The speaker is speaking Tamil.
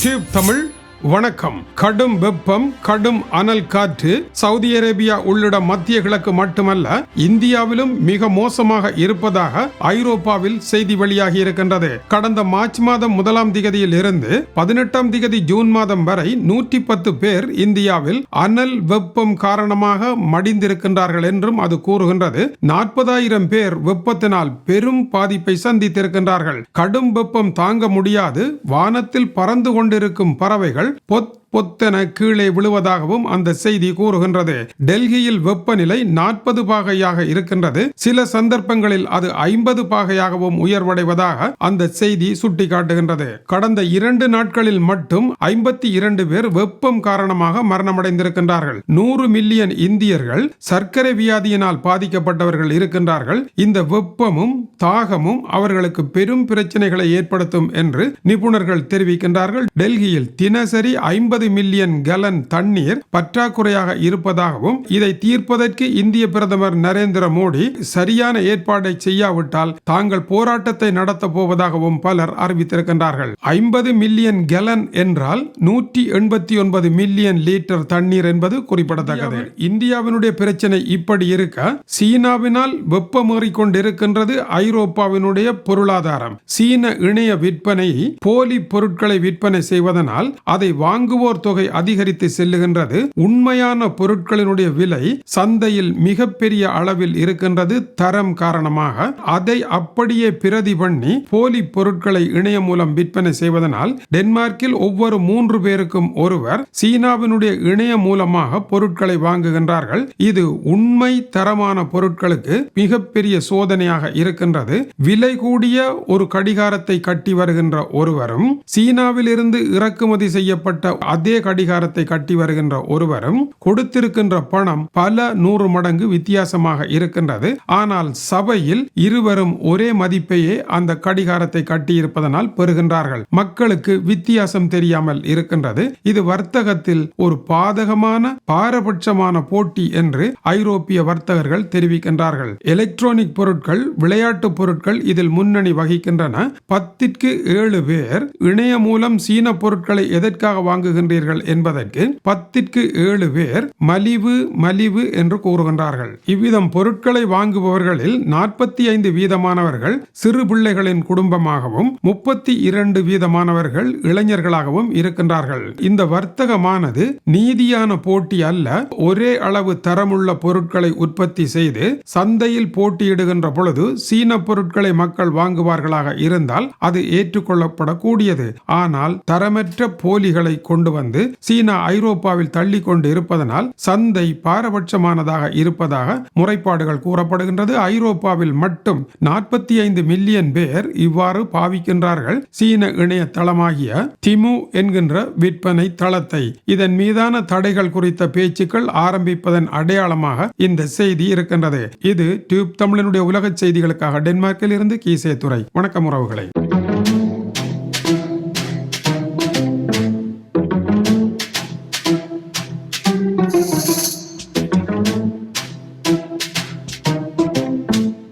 சிவ் தமிழ் வணக்கம். கடும் வெப்பம் கடும் அனல் காற்று சவுதி அரேபியா உள்ளிட்ட மத்திய கிழக்கு மட்டுமல்ல இந்தியாவிலும் மிக மோசமாக இருப்பதாக ஐரோப்பாவில் செய்தி வெளியாகி இருக்கின்றது. கடந்த மார்ச் மாதம் முதலாம் திகதியில் இருந்து பதினெட்டாம் திகதி ஜூன் மாதம் வரை நூற்றி பத்து பேர் இந்தியாவில் அனல் வெப்பம் காரணமாக மடிந்திருக்கின்றார்கள் என்றும் அது கூறுகின்றது. நாற்பதாயிரம் பேர் வெப்பத்தினால் பெரும் பாதிப்பை சந்தித்திருக்கின்றார்கள். கடும் வெப்பம் தாங்க முடியாது. வானத்தில் பறந்து கொண்டிருக்கும் பறவைகள் 곧 பொத்தென கீழே விழுவதாகவும் அந்த செய்தி கூறுகின்றது. டெல்லியில் வெப்பநிலை நாற்பது பாகையாக இருக்கின்றது. சில சந்தர்ப்பங்களில் அது ஐம்பது பாகையாகவும் உயர்வடைவதாக அந்த செய்தி சுட்டிக்காட்டுகின்றது. கடந்த இரண்டு நாட்களில் மட்டும் ஐம்பத்தி இரண்டு பேர் வெப்பம் காரணமாக மரணமடைந்திருக்கின்றார்கள். நூறு மில்லியன் இந்தியர்கள் சர்க்கரை வியாதியினால் பாதிக்கப்பட்டவர்கள் இருக்கின்றார்கள். இந்த வெப்பமும் தாகமும் அவர்களுக்கு பெரும் பிரச்சனைகளை ஏற்படுத்தும் என்று நிபுணர்கள் தெரிவிக்கின்றார்கள். டெல்லியில் தினசரி ஐம்பது மில்லியன் கலன் தண்ணீர் பற்றாக்குறையாக இருப்பதாகவும் இதை தீர்ப்பதற்கு இந்திய பிரதமர் நரேந்திர மோடி சரியான ஏற்பாடை செய்யாவிட்டால் தாங்கள் போராட்டத்தை நடத்தப் போவதாகவும் பலர் அறிவித்திருக்கின்றார்கள். ஐம்பது மில்லியன் கலன் என்றால் நூற்றி எண்பத்தி ஒன்பது மில்லியன் லிட்டர் தண்ணீர் என்பது குறிப்பிடத்தக்கது. இந்தியாவினுடைய பிரச்சனை இப்படி இருக்க சீனாவினால் வெப்பமேறி கொண்டிருக்கின்றது ஐரோப்பாவினுடைய பொருளாதாரம். சீன இணைய விற்பனை போலி பொருட்களை விற்பனை செய்வதனால் அதை வாங்குவோர் தொகை அதிகரித்து செல்லுகின்றது. உண்மையான பொருட்களினுடைய விலை சந்தையில் மிகப்பெரிய அளவில் இருக்கின்றது தரம் காரணமாக. அதை அப்படியே பிரதி பண்ணி போலி பொருட்களை இணையம் மூலம் விற்பனை செய்வதனால் டென்மார்க்கில் ஒவ்வொரு மூன்று பேருக்கும் ஒருவர் சீனாவினுடைய இணையம் மூலமாக பொருட்களை வாங்குகின்றார்கள். இது உண்மை தரமான பொருட்களுக்கு மிகப்பெரிய சோதனையாக இருக்கின்றது. விலை கூடிய ஒரு கடிகாரத்தை கட்டி வருகின்ற ஒருவரும் சீனாவில் இருந்து இறக்குமதி செய்யப்பட்ட அதே கடிகாரத்தை கட்டி வருகின்ற ஒருவரும் கொடுத்திருக்கின்ற பணம் பல நூறு மடங்கு வித்தியாசமாக இருக்கின்றது. ஆனால் சபையில் இருவரும் ஒரே மதிப்பையே அந்த கடிகாரத்தை கட்டியிருப்பதனால் பெறுகின்றார்கள். மக்களுக்கு வித்தியாசம் தெரியாமல் இருக்கின்றது. இது வர்த்தகத்தில் ஒரு பாதகமான பாரபட்சமான போட்டி என்று ஐரோப்பிய வர்த்தகர்கள் தெரிவிக்கின்றார்கள். எலக்ட்ரானிக் பொருட்கள் விளையாட்டு பொருட்கள் இதில் முன்னணி வகிக்கின்றன. பத்திற்கு ஏழு பேர் இணைய மூலம் சீன பொருட்களை எதற்காக கூறுகின்றீர்கள் என்பதற்கு பத்திற்கு ஏழு பேர் மலிவு மலிவு என்று கூறுகின்றார்கள். இவ்விதம் பொருட்களை வாங்குபவர்களில் நாற்பத்தி ஐந்து வீதமானவர்கள் சிறு பிள்ளைகளின் குடும்பமாகவும் முப்பத்தி இரண்டு வீதமானவர்கள் இளைஞர்களாகவும் இருக்கின்றார்கள். இந்த வர்த்தகமானது நீதியான போட்டி அல்ல ஒரே அளவு தரமுள்ள பொருட்களை உற்பத்தி செய்து சந்தையில் போட்டியிடுகின்ற பொழுது சீன பொருட்களை மக்கள் வாங்குவார்களாக இருந்தால் அது ஏற்றுக்கொள்ளப்படக்கூடியது. ஆனால் தரமற்ற போலிகளை கொண்டு வந்து சீனா ஐரோப்பாவில் தள்ளி கொண்டு இருப்பதனால் சந்தை பாரபட்சமானதாக இருப்பதாக முறைப்பாடுகள் கூறப்படுகின்றது. ஐரோப்பாவில் மட்டும் நாற்பத்தி ஐந்து மில்லியன் பேர் இவ்வாறு பாவிக்கின்றார்கள். சீன இணைய தளமாகிய திமு என்கின்ற விற்பனை தளத்தை. இதன் மீதான தடைகள் குறித்த பேச்சுக்கள் ஆரம்பிப்பதன் அடையாளமாக இந்த செய்தி இருக்கின்றது. இது டியூப் தமிழனுடைய உலக செய்திகளுக்காக டென்மார்க்கில் இருந்து கீசே துறை வணக்கம் உறவுகளை.